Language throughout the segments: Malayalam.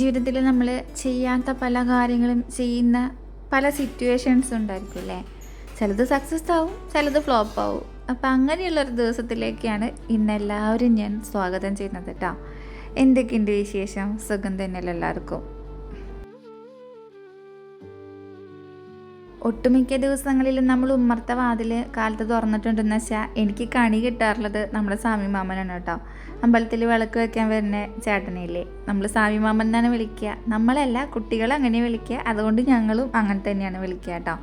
ജീവിതത്തിൽ നമ്മൾ ചെയ്യാത്ത പല കാര്യങ്ങളും ചെയ്യുന്ന പല സിറ്റുവേഷൻസ് ഉണ്ടായിരിക്കും അല്ലേ ചിലത് സക്സസ് ആവും ചിലത് ഫ്ലോപ്പ് ആവും. അപ്പം അങ്ങനെയുള്ളൊരു ദിവസത്തിലേക്കാണ് ഇന്ന് എല്ലാവരും ഞാൻ സ്വാഗതം ചെയ്യുന്നത് കേട്ടോ എന്തൊക്കെയുണ്ട് വിശേഷം? സുഖം തന്നെയല്ലോ എല്ലാവർക്കും? ഒട്ടുമിക്ക ദിവസങ്ങളിലും നമ്മൾ ഉമ്മർത്ത വാതിൽ കാലത്ത് തുറന്നിട്ടുണ്ടെന്ന് വെച്ചാൽ എനിക്ക് കണി കിട്ടാറുള്ളത് നമ്മുടെ സ്വാമി മാമനാണ് കേട്ടോ. അമ്പലത്തിൽ വിളക്ക് വെക്കാൻ വരുന്ന ചേട്ടനില്ലേ. നമ്മൾ സ്വാമി മാമൻ എന്നാണ് വിളിക്കുക. നമ്മളല്ല കുട്ടികൾ അങ്ങനെ വിളിക്കുക. അതുകൊണ്ട് ഞങ്ങളും അങ്ങനെ തന്നെയാണ് വിളിക്കുക കേട്ടോ.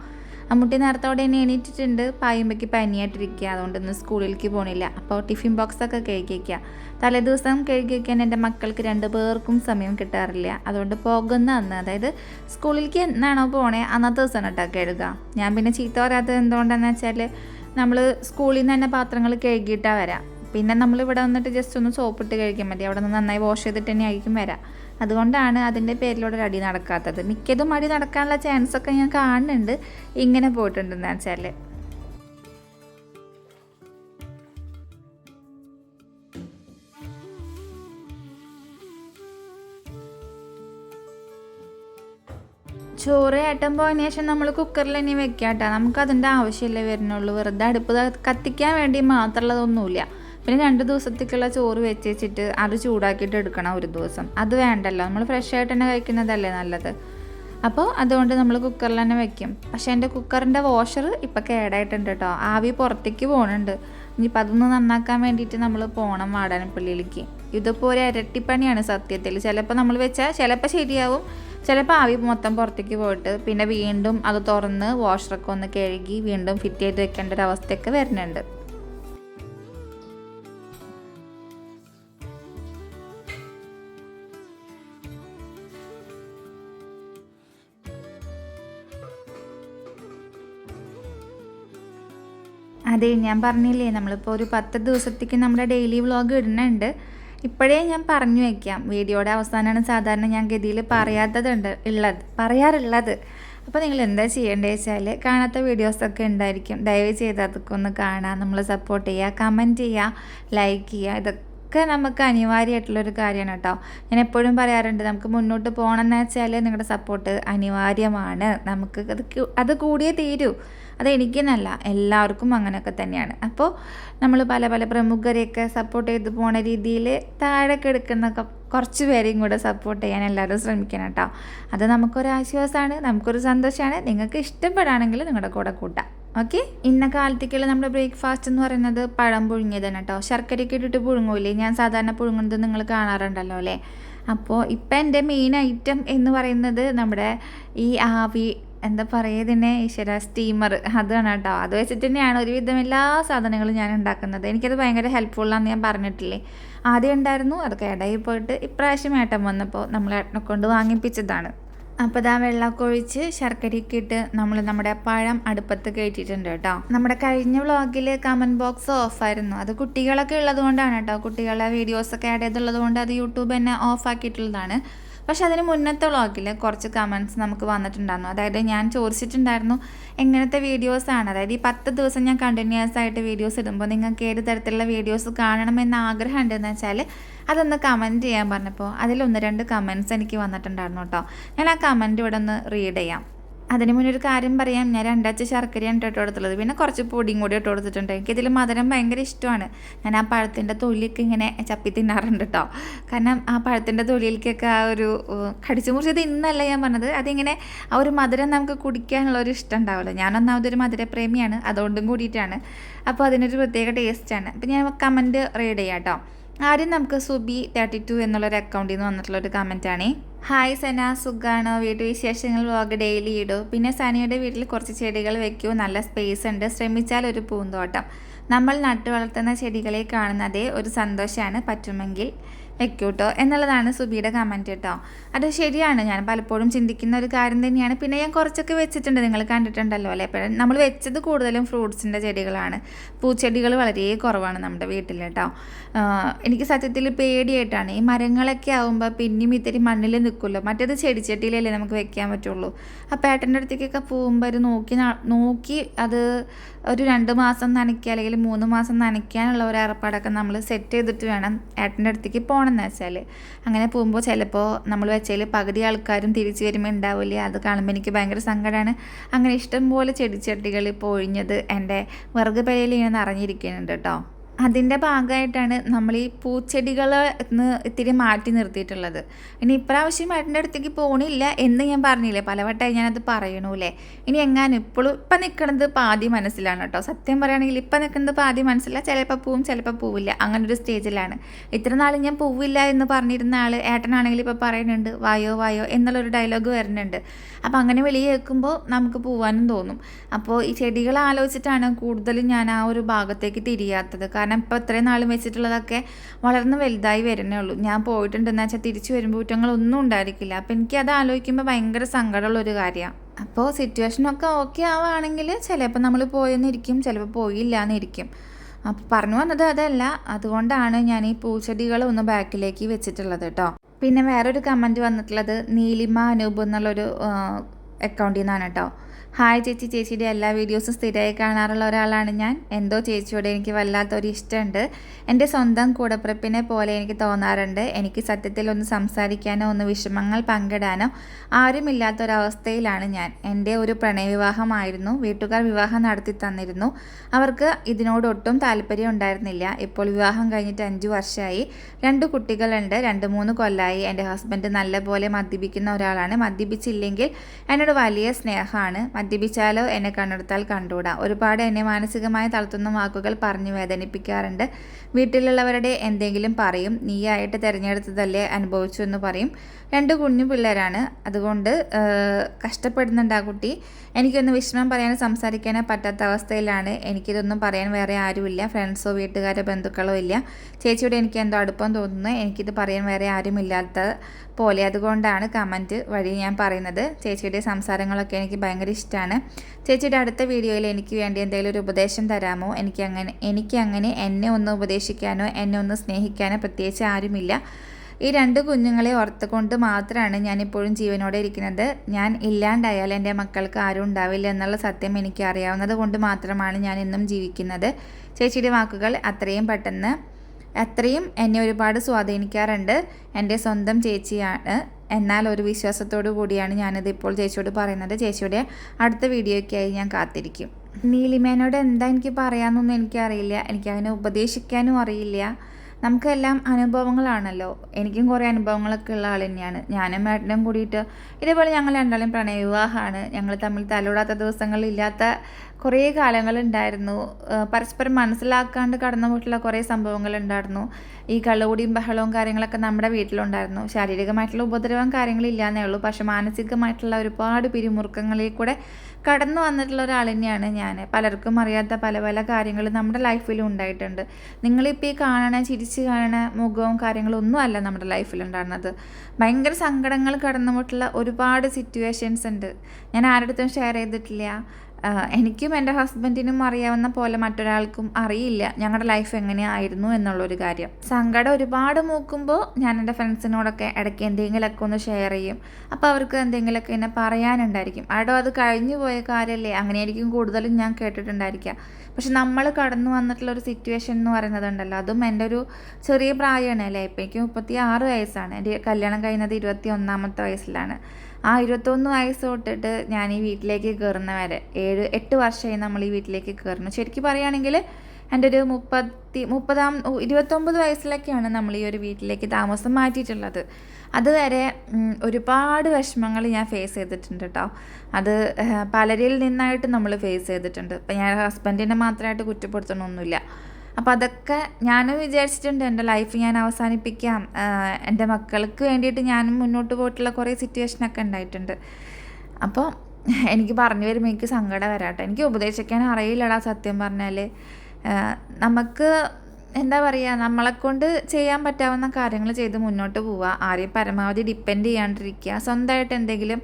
അമ്മുട്ടി നേരത്തോടെ തന്നെ എണീറ്റിട്ടുണ്ട്. പായുമ്പയ്ക്ക് പനിയായിട്ടിരിക്കുക. അതുകൊണ്ട് ഇന്ന് സ്കൂളിലേക്ക് പോണില്ല. അപ്പോൾ ടിഫിൻ ബോക്സൊക്കെ കഴുകി വയ്ക്കുക തലേദിവസം കഴുകി വയ്ക്കാൻ എന്റെ മക്കൾക്ക് രണ്ട് പേർക്കും സമയം കിട്ടാറില്ല. അതുകൊണ്ട് പോകുന്ന അന്ന് അതായത് സ്കൂളിലേക്ക് എന്നാണോ പോണേ അന്നത്തെ ദിവസം കേട്ടോ കഴുകുക. ഞാൻ പിന്നെ ചീത്ത പറയാത്തത് എന്തുകൊണ്ടാണെന്ന് വെച്ചാൽ നമ്മൾ സ്കൂളിൽ നിന്ന് തന്നെ പാത്രങ്ങൾ കഴുകിയിട്ടാണ് വരാം. പിന്നെ നമ്മൾ ഇവിടെ വന്നിട്ട് ജസ്റ്റ് ഒന്ന് സോപ്പിട്ട് കഴിക്കാൻ മതി. അവിടെ നിന്ന് നന്നായി വാഷ് ചെയ്തിട്ട് തന്നെ ആയിരിക്കും വരാം. അതുകൊണ്ടാണ് അതിന്റെ പേരിലൂടെ ഒരു അടി നടക്കാത്തത്. മിക്കതും അടി നടക്കാനുള്ള ചാൻസ് ഒക്കെ ഞാൻ കാണുന്നുണ്ട്. ഇങ്ങനെ പോയിട്ടുണ്ടെന്ന് വെച്ചാൽ ചോറ് ഏട്ടൻ പോയതിനു ശേഷം നമ്മൾ കുക്കറിൽ തന്നെ വെക്കാം കേട്ടോ നമുക്ക് അതിന്റെ ആവശ്യമില്ല വരുന്നുള്ളൂ. വെറുതെ അടുപ്പ് കത്തിക്കാൻ വേണ്ടി മാത്രമുള്ളതൊന്നുമില്ല. പിന്നെ രണ്ട് ദിവസത്തേക്കുള്ള ചോറ് വെച്ച് വെച്ചിട്ട് അത് ചൂടാക്കിയിട്ട് എടുക്കണം ഒരു ദിവസം. അത് വേണ്ടല്ലോ. നമ്മൾ ഫ്രഷ് ആയിട്ട് തന്നെ കഴിക്കുന്നതല്ലേ നല്ലത്. അപ്പോൾ അതുകൊണ്ട് നമ്മൾ കുക്കറിൽ തന്നെ വെക്കും. പക്ഷേ എന്റെ കുക്കറിന്റെ വാഷർ ഇപ്പോൾ കേടായിട്ടുണ്ട് കേട്ടോ. ആവി പുറത്തേക്ക് പോകുന്നുണ്ട് ഇനിയിപ്പോൾ അതൊന്ന് നന്നാക്കാൻ വേണ്ടിയിട്ട് നമ്മൾ പോകണം വാടാനപ്പള്ളിയിലേക്ക്. ഇതിപ്പോൾ ഒരു ഇരട്ടിപ്പണിയാണ് സത്യത്തിൽ. ചിലപ്പോൾ നമ്മൾ വെച്ചാൽ ചിലപ്പോൾ ശരിയാവും. ചിലപ്പോൾ ആവി മൊത്തം പുറത്തേക്ക് പോയിട്ട് പിന്നെ വീണ്ടും അത് തുറന്ന് വാഷറൊക്കെ ഒന്ന് കഴുകി വീണ്ടും ഫിറ്റ് ചെയ്ത് വെക്കേണ്ട ഒരു അവസ്ഥയൊക്കെ വരുന്നുണ്ട്. അതെ ഞാൻ പറഞ്ഞില്ലേ നമ്മളിപ്പോൾ ഒരു പത്ത് ദിവസത്തേക്ക് നമ്മുടെ ഡെയിലി വ്ളോഗ് ഇടുന്നുണ്ട്. ഇപ്പോഴേ ഞാൻ പറഞ്ഞു വയ്ക്കാം വീഡിയോയുടെ അവസാനമാണ് സാധാരണ ഞാൻ ഗതിയിൽ പറയാത്തതുണ്ട് ഉള്ളത് പറയാറുള്ളത്. അപ്പോൾ നിങ്ങൾ എന്താ ചെയ്യേണ്ടത് വെച്ചാൽ കാണാത്ത വീഡിയോസൊക്കെ ഉണ്ടായിരിക്കും. ദയവ് ചെയ്ത് അതൊക്കെ ഒന്ന് കാണാം നമ്മൾ സപ്പോർട്ട് ചെയ്യുക കമന്റ് ചെയ്യുക ലൈക്ക് ചെയ്യുക. ഇതൊക്കെ ഒക്കെ നമുക്ക് അനിവാര്യമായിട്ടുള്ളൊരു കാര്യമാണ് കേട്ടോ. ഞാൻ എപ്പോഴും പറയാറുണ്ട് നമുക്ക് മുന്നോട്ട് പോകണമെന്ന് വെച്ചാൽ നിങ്ങളുടെ സപ്പോർട്ട് അനിവാര്യമാണ്. നമുക്ക് അത് അത് കൂടിയേ തീരൂ. അത് എനിക്കെന്നല്ല എല്ലാവർക്കും അങ്ങനെയൊക്കെ തന്നെയാണ്. അപ്പോൾ നമ്മൾ പല പല പ്രമുഖരെയൊക്കെ സപ്പോർട്ട് ചെയ്ത് പോണ രീതിയിൽ താഴെ കിടക്കുന്ന കുറച്ച് പേരെയും കൂടെ സപ്പോർട്ട് ചെയ്യാൻ എല്ലാവരും ശ്രമിക്കണം കേട്ടോ. അത് നമുക്കൊരു ആശ്വാസമാണ് നമുക്കൊരു സന്തോഷമാണ് നിങ്ങൾക്ക് ഇഷ്ടപ്പെടുകയാണെങ്കിൽ നിങ്ങളുടെ കൂടെ കൂട്ടാം. ഓക്കെ? ഇന്ന കാലത്തേക്കുള്ള നമ്മുടെ ബ്രേക്ക്ഫാസ്റ്റ് എന്ന് പറയുന്നത് പഴം പുഴുങ്ങിയതാണ് കേട്ടോ. ശർക്കരയ്ക്ക് ഇട്ടിട്ട് പുഴുങ്ങൂലേ? ഞാൻ സാധാരണ പുഴുങ്ങുന്നത് നിങ്ങൾ കാണാറുണ്ടല്ലോ അല്ലേ? അപ്പോൾ ഇപ്പം എന്റെ മെയിൻ ഐറ്റം എന്ന് പറയുന്നത് നമ്മുടെ ഈ ആവി എന്താ പറയുക ഇതിനെ ഈശ്വര സ്റ്റീമർ അതാണ് കേട്ടോ. അത് വെച്ചിട്ട് തന്നെയാണ് ഒരുവിധം എല്ലാ സാധനങ്ങളും ഞാൻ ഉണ്ടാക്കുന്നത്. എനിക്കത് ഭയങ്കര ഹെൽപ്ഫുള്ളാന്ന് ഞാൻ പറഞ്ഞിട്ടില്ലേ. ആദ്യം ഉണ്ടായിരുന്നു അത് കേടായി പോയിട്ട് ഇപ്രാവശ്യം ഏട്ടൻ വന്നപ്പോൾ നമ്മൾ ഏട്ടനെ കൊണ്ട് വാങ്ങിപ്പിച്ചതാണ്. അപ്പോൾ ഇതാ വെള്ളമൊക്കെ ഒഴിച്ച് ശർക്കരയൊക്കെ ഇട്ട് നമ്മൾ നമ്മുടെ പഴം അടുപ്പത്ത് കയറ്റിയിട്ടുണ്ട് കേട്ടോ. നമ്മുടെ കഴിഞ്ഞ വ്ളോഗിൽ കമന്റ് ബോക്സ് ഓഫായിരുന്നു അത് കുട്ടികളൊക്കെ ഉള്ളത് കൊണ്ടാണ് കേട്ടോ. കുട്ടികളുടെ വീഡിയോസൊക്കെ ആഡ് ചെയ്തുള്ളത് കൊണ്ട് അത് യൂട്യൂബ് തന്നെ ഓഫ് ആക്കിയിട്ടുള്ളതാണ് പക്ഷെ അതിന് മുന്നത്തെ വ്ളോഗിൽ കുറച്ച് കമന്റ്സ് നമുക്ക് വന്നിട്ടുണ്ടായിരുന്നു. അതായത് ഞാൻ ചോദിച്ചിട്ടുണ്ടായിരുന്നു എങ്ങനത്തെ വീഡിയോസാണ് അതായത് ഈ പത്ത് ദിവസം ഞാൻ കണ്ടിന്യൂസ് ആയിട്ട് വീഡിയോസ് ഇടുമ്പോൾ നിങ്ങൾക്ക് ഏത് തരത്തിലുള്ള വീഡിയോസ് കാണണമെന്ന് ആഗ്രഹം ഉണ്ടെന്ന് വെച്ചാൽ അതൊന്ന് കമന്റ് ചെയ്യാൻ പറഞ്ഞപ്പോൾ അതിൽ ഒന്ന് രണ്ട് കമന്റ്സ് എനിക്ക് വന്നിട്ടുണ്ടായിരുന്നു കേട്ടോ ഞാൻ ആ കമന്റ് ഇവിടെ ഒന്ന് റീഡ് ചെയ്യാം. അതിന് മുന്നേ ഒരു കാര്യം പറയാം. ഞാൻ രണ്ടാഴ്ച ശർക്കരയാണ് ഇട്ട് കൊടുത്തുള്ളത് പിന്നെ കുറച്ച് പൊടിയും കൂടി ഇട്ട് കൊടുത്തിട്ടുണ്ട്. എനിക്ക് ഇതിൽ മധുരം ഭയങ്കര ഇഷ്ടമാണ്. ഞാൻ ആ പഴത്തിന്റെ തൊലിയൊക്കെ ഇങ്ങനെ ചപ്പി തിന്നാറുണ്ട് കേട്ടോ. കാരണം ആ പഴത്തിന്റെ തൊലിയിലേക്കൊക്കെ ആ ഒരു കടിച്ചു മുറിച്ചത് ഇന്നല്ല ഞാൻ പറഞ്ഞത്. അതിങ്ങനെ ആ ഒരു മധുരം നമുക്ക് കുടിക്കാനുള്ള ഒരു ഇഷ്ടം ഉണ്ടാവില്ല ഞാൻ ഒന്നാമതൊരു മധുരപ്രേമിയാണ്. അതുകൊണ്ടും കൂടിയിട്ടാണ്. അപ്പോൾ അതിനൊരു പ്രത്യേക ടേസ്റ്റാണ് അപ്പോൾ ഞാൻ കമന്റ് റീഡ് ചെയ്യാം കേട്ടോ. ആദ്യം നമുക്ക് സുബി തേർട്ടി ടു എന്നുള്ളൊരു അക്കൗണ്ടിൽ നിന്ന് വന്നിട്ടുള്ളൊരു കമന്റാണ് ഹായ് സന സുഖാണോ? വീട്ടുവിശേഷങ്ങൾ വ്ളോഗ് ഡെയിലി ഇടൂ. പിന്നെ സനയുടെ വീട്ടിൽ കുറച്ച് ചെടികൾ വെക്കൂ. നല്ല സ്പേസ് ഉണ്ട്. ശ്രമിച്ചാൽ ഒരു പൂന്തോട്ടം. നമ്മൾ നട്ടു വളർത്തുന്ന ചെടികളെ കാണുന്നതേ ഒരു സന്തോഷമാണ് പറ്റുമെങ്കിൽ. വെക്കൂട്ടോ. എന്നുള്ളതാണ് സുബിയുടെ കമന്റ് കേട്ടോ. അത് ശരിയാണ്. ഞാൻ പലപ്പോഴും ചിന്തിക്കുന്ന ഒരു കാര്യം തന്നെയാണ്. പിന്നെ ഞാൻ കുറച്ചൊക്കെ വെച്ചിട്ടുണ്ട്. നിങ്ങൾ കണ്ടിട്ടുണ്ടല്ലോ അല്ലേ? എപ്പോഴും നമ്മൾ വെച്ചത് കൂടുതലും ഫ്രൂട്ട്സിന്റെ ചെടികളാണ്. പൂച്ചെടികൾ വളരെ കുറവാണ് നമ്മുടെ വീട്ടിൽ കേട്ടോ. എനിക്ക് സത്യത്തിൽ പേടിയായിട്ടാണ്. ഈ മരങ്ങളൊക്കെ ആകുമ്പോൾ പിന്നെയും ഇത്തിരി മണ്ണിൽ നിൽക്കുമല്ലോ. മറ്റേത് ചെടിച്ചട്ടിയിലല്ലേ നമുക്ക് വെക്കാൻ പറ്റുള്ളൂ. അപ്പോൾ ഏട്ടന്റെ അടുത്തേക്കൊക്കെ പോകുമ്പോൾ ഒരു നോക്കി നോക്കി അത് ഒരു രണ്ട് മാസം നനയ്ക്കുക അല്ലെങ്കിൽ മൂന്ന് മാസം നനയ്ക്കാനുള്ള ഒരു ഏർപ്പാടൊക്കെ നമ്മൾ സെറ്റ് ചെയ്തിട്ട് വേണം ഏട്ടന്റെ അടുത്തേക്ക് പോകണം എന്താണെന്ന് വെച്ചാൽ അങ്ങനെ പോകുമ്പോൾ ചിലപ്പോൾ നമ്മൾ വെച്ചാൽ പകുതി ആൾക്കാരും തിരിച്ചു വരുമ്പോൾ ഉണ്ടാവില്ല? അത് കാണുമ്പോൾ എനിക്ക് ഭയങ്കര സങ്കടമാണ്. അങ്ങനെ ഇഷ്ടംപോലെ ചെടിച്ചട്ടികൾ ഇപ്പോൾ ഒഴിഞ്ഞത് എന്റെ വിറക് പെരയിൽ ഇങ്ങനെ നിറഞ്ഞിരിക്കുന്നുണ്ട് കേട്ടോ. അതിന്റെ ഭാഗമായിട്ടാണ് നമ്മൾ ഈ പൂച്ചെടികളെ ഇത്തിരി മാറ്റി നിർത്തിയിട്ടുള്ളത്. ഇനി ഇപ്രാവശ്യം ഏട്ടന്റെ അടുത്തേക്ക് പോകണില്ല എന്ന് ഞാൻ പറഞ്ഞില്ലേ പലവട്ടമായി ഞാനത് പറയണൂലേ ഇനി എങ്ങാനും ഇപ്പോഴും ഇപ്പം നിൽക്കുന്നത് പാതി മനസ്സിലാണ് കേട്ടോ. സത്യം പറയുകയാണെങ്കിൽ ഇപ്പം നിൽക്കുന്നത് പാതി മനസ്സില്ല ചിലപ്പോൾ പോവും ചിലപ്പോൾ പോവില്ല. അങ്ങനെ ഒരു സ്റ്റേജിലാണ്. ഇത്ര നാൾ ഞാൻ പൂവില്ല എന്ന് പറഞ്ഞിരുന്ന ആൾ ഏട്ടനാണെങ്കിൽ ഇപ്പോൾ പറയുന്നുണ്ട് വായോ വായോ എന്നുള്ളൊരു ഡയലോഗ് വരുന്നുണ്ട്. അപ്പോൾ അങ്ങനെ വെളിയിൽ കേൾക്കുമ്പോൾ നമുക്ക് പോകാനും തോന്നും. അപ്പോൾ ഈ ചെടികൾ ആലോചിച്ചിട്ടാണ് കൂടുതലും ഞാൻ ആ ഒരു ഭാഗത്തേക്ക് തിരിയാത്തത്. കാരണം ഇപ്പോൾ ഇത്രയും നാളും വെച്ചിട്ടുള്ളതൊക്കെ വളർന്ന് വലുതായി വരുന്നേ ഉള്ളൂ. ഞാൻ പോയിട്ടുണ്ടെന്ന് വെച്ചാൽ തിരിച്ചു വരുമ്പോൾ കുറ്റങ്ങളൊന്നും ഉണ്ടായിരിക്കില്ല. അപ്പോൾ എനിക്കത് ആലോചിക്കുമ്പോൾ ഭയങ്കര സങ്കടമുള്ള ഒരു കാര്യമാണ് അപ്പോൾ സിറ്റുവേഷനൊക്കെ ഓക്കെ ആവുകയാണെങ്കിൽ ചിലപ്പോൾ നമ്മൾ പോയെന്നിരിക്കും ചിലപ്പോൾ പോയില്ല എന്നിരിക്കും അപ്പോൾ പറഞ്ഞു വന്നത് അതല്ല. അതുകൊണ്ടാണ് ഞാൻ ഈ പൂച്ചെടികൾ ഒന്ന് ബാക്കിലേക്ക് വെച്ചിട്ടുള്ളത് കേട്ടോ പിന്നെ വേറൊരു കമന്റ് വന്നിട്ടുള്ളത് നീലിമ അനൂപ് എന്നുള്ളൊരു അക്കൗണ്ടിൽ നിന്നാണ് കേട്ടോ ഹായ് ചേച്ചി ചേച്ചിയുടെ എല്ലാ വീഡിയോസും സ്ഥിരമായി കാണാറുള്ള ഒരാളാണ് ഞാൻ. എന്തോ ചേച്ചിയോട് എനിക്ക് വല്ലാത്തൊരു ഇഷ്ടമുണ്ട്. എന്റെ സ്വന്തം കൂടപ്പിറപ്പിനെ പോലെ എനിക്ക് തോന്നാറുണ്ട്. എനിക്ക് സത്യത്തിൽ ഒന്ന് സംസാരിക്കാനോ ഒന്ന് വിഷമങ്ങൾ പങ്കിടാനോ ആരുമില്ലാത്തൊരവസ്ഥയിലാണ് ഞാൻ. എന്റെ ഒരു പ്രണയവിവാഹമായിരുന്നു. വീട്ടുകാർ വിവാഹം നടത്തി തന്നിരുന്നു. അവർക്ക് ഇതിനോടൊട്ടും താല്പര്യം ഉണ്ടായിരുന്നില്ല. ഇപ്പോൾ വിവാഹം കഴിഞ്ഞിട്ട് അഞ്ച് വർഷമായി. രണ്ട് കുട്ടികളുണ്ട്. രണ്ട് മൂന്ന് കൊല്ലമായി എന്റെ ഹസ്ബൻഡ് നല്ലപോലെ മദ്യപിക്കുന്ന ഒരാളാണ്. മദ്യപിച്ചില്ലെങ്കിൽ എന്നോട് വലിയ സ്നേഹമാണ്. മദ്യപിച്ചാലോ എന്നെ കണ്ണെടുത്താൽ കണ്ടുകൂടാ. ഒരുപാട് എന്നെ മാനസികമായി തളർത്തുന്ന വാക്കുകൾ പറഞ്ഞു വേദനിപ്പിക്കാറുണ്ട്. വീട്ടിലുള്ളവരുടെ എന്തെങ്കിലും പറയും നീയായിട്ട് തിരഞ്ഞെടുത്തതല്ലേ അനുഭവിച്ചു എന്ന് പറയും. രണ്ട് കുഞ്ഞു പിള്ളേരാണ്. അതുകൊണ്ട് കഷ്ടപ്പെടുന്നുണ്ട് ആ കുട്ടി. എനിക്കൊന്ന് വിഷമം പറയാനോ സംസാരിക്കാനോ പറ്റാത്ത അവസ്ഥയിലാണ്. എനിക്കിതൊന്നും പറയാൻ വേറെ ആരുമില്ല. ഫ്രണ്ട്സോ വീട്ടുകാരോ ബന്ധുക്കളോ ഇല്ല. ചേച്ചിയോട് എനിക്ക് എന്തോ അടുപ്പം തോന്നുന്നു. എനിക്കിത് പറയാൻ വേറെ ആരുമില്ലാത്ത പോലെ. അതുകൊണ്ടാണ് കമന്റ് വഴി ഞാൻ പറയുന്നത്. ചേച്ചിയുടെ സംസാരങ്ങളൊക്കെ എനിക്ക് ഭയങ്കര ഇഷ്ടമാണ് ചേച്ചിയുടെ അടുത്ത വീഡിയോയിൽ എനിക്ക് വേണ്ടി എന്തെങ്കിലും ഒരു ഉപദേശം തരാമോ? എനിക്ക് അങ്ങനെ എനിക്ക് അങ്ങനെ എന്നെ ഒന്ന് ഉപദേശിക്കാനോ എന്നെ ഒന്ന് സ്നേഹിക്കാനോ പ്രത്യേകിച്ച് ആരുമില്ല. ഈ രണ്ട് കുഞ്ഞുങ്ങളെ ഓർത്തുകൊണ്ട് മാത്രമാണ് ഞാൻ ഇപ്പോഴും ജീവനോടെ ഇരിക്കുന്നത്. ഞാൻ ഇല്ലാണ്ടായാൽ എന്റെ മക്കൾക്ക് ആരും ഉണ്ടാവില്ല എന്നുള്ള സത്യം എനിക്ക് അറിയാവുന്നത് കൊണ്ട് മാത്രമാണ് ഞാൻ ഇന്നും ജീവിക്കുന്നത്. ചേച്ചിയുടെ വാക്കുകൾ അത്രയും പെട്ടെന്ന് അത്രയും എന്നെ ഒരുപാട് സ്വാധീനിക്കാറുണ്ട്. എന്റെ സ്വന്തം ചേച്ചിയാണ്. എന്നാൽ ഒരു വിശ്വാസത്തോടു കൂടിയാണ് ഞാനിത് ഇപ്പോൾ ചേച്ചിയോട് പറയുന്നത്. ചേച്ചിയുടെ അടുത്ത വീഡിയോയ്ക്കായി ഞാൻ കാത്തിരിക്കും. നീലിമേനോട് എന്താ എനിക്ക് പറയാമെന്നൊന്നും എനിക്കറിയില്ല. എനിക്കതിനെ ഉപദേശിക്കാനും അറിയില്ല. നമുക്കെല്ലാം അനുഭവങ്ങളാണല്ലോ. എനിക്കും കുറേ അനുഭവങ്ങളൊക്കെ ഉള്ള ആൾ തന്നെയാണ്. ഞാനും മേട്ടനും കൂടിയിട്ട് ഇതേപോലെ ഞങ്ങൾ രണ്ടാളും പ്രണയവിവാഹമാണ് ഞങ്ങൾ തമ്മിൽ തലോടാത്ത ദിവസങ്ങളില്ലാത്ത കുറേ കാലങ്ങളുണ്ടായിരുന്നു. പരസ്പരം മനസ്സിലാക്കാണ്ട് കടന്നു പോയിട്ടുള്ള കുറേ സംഭവങ്ങളുണ്ടായിരുന്നു. ഈ കള്ളുകൂടിയും ബഹളവും കാര്യങ്ങളൊക്കെ നമ്മുടെ വീട്ടിലുണ്ടായിരുന്നു. ശാരീരികമായിട്ടുള്ള ഉപദ്രവം കാര്യങ്ങളില്ലാന്നേ ഉള്ളൂ. പക്ഷെ മാനസികമായിട്ടുള്ള ഒരുപാട് പിരിമുറുക്കങ്ങളിൽ കൂടെ കടന്നു വന്നിട്ടുള്ള ഒരാൾ തന്നെയാണ് ഞാൻ. പലർക്കും അറിയാത്ത പല പല കാര്യങ്ങൾ നമ്മുടെ ലൈഫിലും ഉണ്ടായിട്ടുണ്ട്. നിങ്ങളിപ്പോൾ ഈ കാണണ ചിരിച്ച് കാണണ മുഖവും കാര്യങ്ങളും ഒന്നും അല്ല നമ്മുടെ ലൈഫിൽ ഉണ്ടായിരുന്നത് ഭയങ്കര സങ്കടങ്ങൾ കടന്നു പോയിട്ടുള്ള ഒരുപാട് സിറ്റുവേഷൻസ് ഉണ്ട്. ഞാൻ ആരുടെ അടുത്തും ഷെയർ ചെയ്തിട്ടില്ല. എനിക്കും എന്റെ ഹസ്ബൻഡിനും അറിയാവുന്ന പോലെ മറ്റൊരാൾക്കും അറിയില്ല ഞങ്ങളുടെ ലൈഫ് എങ്ങനെയായിരുന്നു എന്നുള്ളൊരു കാര്യം. സങ്കടം ഒരുപാട് മൂക്കുമ്പോൾ ഞാൻ എന്റെ ഫ്രണ്ട്സിനോടൊക്കെ ഇടയ്ക്ക് എന്തെങ്കിലുമൊക്കെ ഒന്ന് ഷെയർ ചെയ്യും. അപ്പോൾ അവർക്ക് എന്തെങ്കിലുമൊക്കെ എന്നെ പറയാനുണ്ടായിരിക്കും. അവിടെ അത് കഴിഞ്ഞു പോയ കാര്യമല്ലേ അങ്ങനെയായിരിക്കും കൂടുതലും ഞാൻ കേട്ടിട്ടുണ്ടായിരിക്കുക. പക്ഷെ നമ്മൾ കടന്നു വന്നിട്ടുള്ള ഒരു സിറ്റുവേഷൻ എന്ന് പറയുന്നത് ഉണ്ടല്ലോ അതും എന്റെ ഒരു ചെറിയ പ്രായമാണ് അല്ലേ? ഇപ്പം എനിക്ക് മുപ്പത്തി ആറ് വയസ്സാണ്. എന്റെ കല്യാണം കഴിഞ്ഞത് ഇരുപത്തി ഒന്നാമത്തെ വയസ്സിലാണ്. ആ ഇരുപത്തൊന്ന് വയസ്സ് തൊട്ടിട്ട് ഞാൻ ഈ വീട്ടിലേക്ക് കയറുന്ന വരെ ഏഴ് എട്ട് വർഷമായി നമ്മൾ ഈ വീട്ടിലേക്ക് കയറുന്നു ശരിക്കും പറയുകയാണെങ്കിൽ എന്റെ ഒരു മുപ്പത്തി മുപ്പതാം ഇരുപത്തൊമ്പത് വയസ്സിലൊക്കെയാണ് നമ്മൾ ഈ ഒരു വീട്ടിലേക്ക് താമസം മാറ്റിയിട്ടുള്ളത്. അതുവരെ ഒരുപാട് വിഷമങ്ങൾ ഞാൻ ഫേസ് ചെയ്തിട്ടുണ്ട് കേട്ടോ അത് പലരിൽ നിന്നായിട്ട് നമ്മൾ ഫേസ് ചെയ്തിട്ടുണ്ട്. ഇപ്പം ഞാൻ ഹസ്ബൻഡിനെ മാത്രമായിട്ട് കുറ്റപ്പെടുത്തണമൊന്നുമില്ല അപ്പോൾ അതൊക്കെ ഞാനും വിചാരിച്ചിട്ടുണ്ട് എന്റെ ലൈഫ് ഞാൻ അവസാനിപ്പിക്കാം. എന്റെ മക്കൾക്ക് വേണ്ടിയിട്ട് ഞാനും മുന്നോട്ട് പോയിട്ടുള്ള കുറേ സിറ്റുവേഷനൊക്കെ ഉണ്ടായിട്ടുണ്ട്. അപ്പോൾ എനിക്ക് പറഞ്ഞു വരുമ്പോൾ എനിക്ക് സങ്കടം വരാട്ടോ എനിക്ക് ഉപദേശിക്കാൻ അറിയില്ലടാ സത്യം പറഞ്ഞാൽ നമുക്ക് എന്താ പറയുക നമ്മളെക്കൊണ്ട് ചെയ്യാൻ പറ്റാവുന്ന കാര്യങ്ങൾ ചെയ്ത് മുന്നോട്ട് പോവുക. ആരെയും പരമാവധി ഡിപ്പെൻഡ് ചെയ്യാണ്ടിരിക്കുക. സ്വന്തമായിട്ട് എന്തെങ്കിലും